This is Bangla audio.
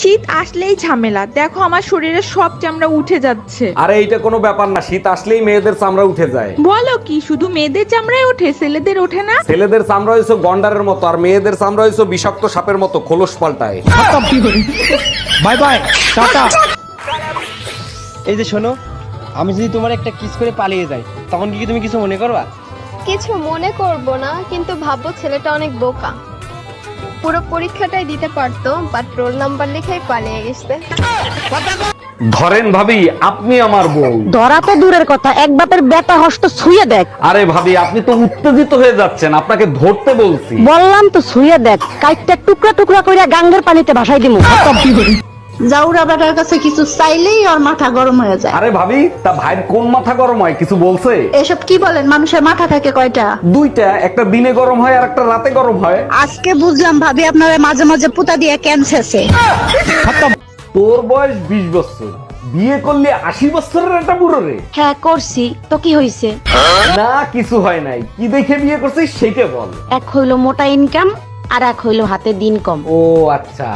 শীত আসলেই ঝামেলা। দেখো আমার শরীরের সব চামড়া উঠে যাচ্ছে। আরে এইটা কোনো ব্যাপার না শীত আসলেই মেয়েদের চামড়া উঠে যায়। বলো কি শুধু মেয়েদের চামড়ায় ওঠে ছেলেদের ওঠে না? ছেলেদের চামড়া হয়েছে গন্ডারের মতো আর মেয়েদের চামড়া হয়েছে বিষাক্ত সাপের মতো খোলস পাল্টায়। বাই বাই টাটা। এই যে শোনো আমি যদি তোমার একটা কিস করে পালিয়ে যাই তখন কি তুমি কিছু মনে করবা? কিছু মনে করব না কিন্তু ভাববো ছেলেটা অনেক বোকা। পুরো পরীক্ষাটাই দিতে পারতো বাট রোল নাম্বার লিখেই পালিয়ে গেছে। ধরেন ভাবি আপনি আমার বউ। ধরা তো দূরের কথা এক বাপের বেটা হস্ত ছুঁয়ে দেখ। আরে ভাবি আপনি তো উত্তেজিত হয়ে যাচ্ছেন আপনাকে ধরতে বলছি। বললাম তো ছুঁয়ে দেখ কাইটটা টুকরা টুকরা কইরা গাঙ্গের পানিতে ভাসাই দিমু। জাউরা বেটার কাছে কিছু চাইলেই ওর মাথা গরম হয়ে যায়। আরে ভাবি তা ভাইয়ের কোন মাথা গরম হয়? কিছু বলছে? এসব কি বলেন? মানুষের মাথা থাকে কয়টা? দুইটা একটা দিনে গরম হয় আর একটা রাতে গরম হয়। আজকে বুঝলাম ভাবি আপনারা মাঝে মাঝে পুতা দিয়ে ক্যান্সেছে তোর বয়স বিশ বছর। বিয়ে করলে আশি বছরের একটা বুড়ো রে। হ্যাঁ করছি। তো কি হইছে? না কিছু হয় নাই। কি দেখে বিয়ে করছিস সেইটা বল। এক হইল মোটা ইনকাম আর এক হইল হাতে দিন কম। ও আচ্ছা।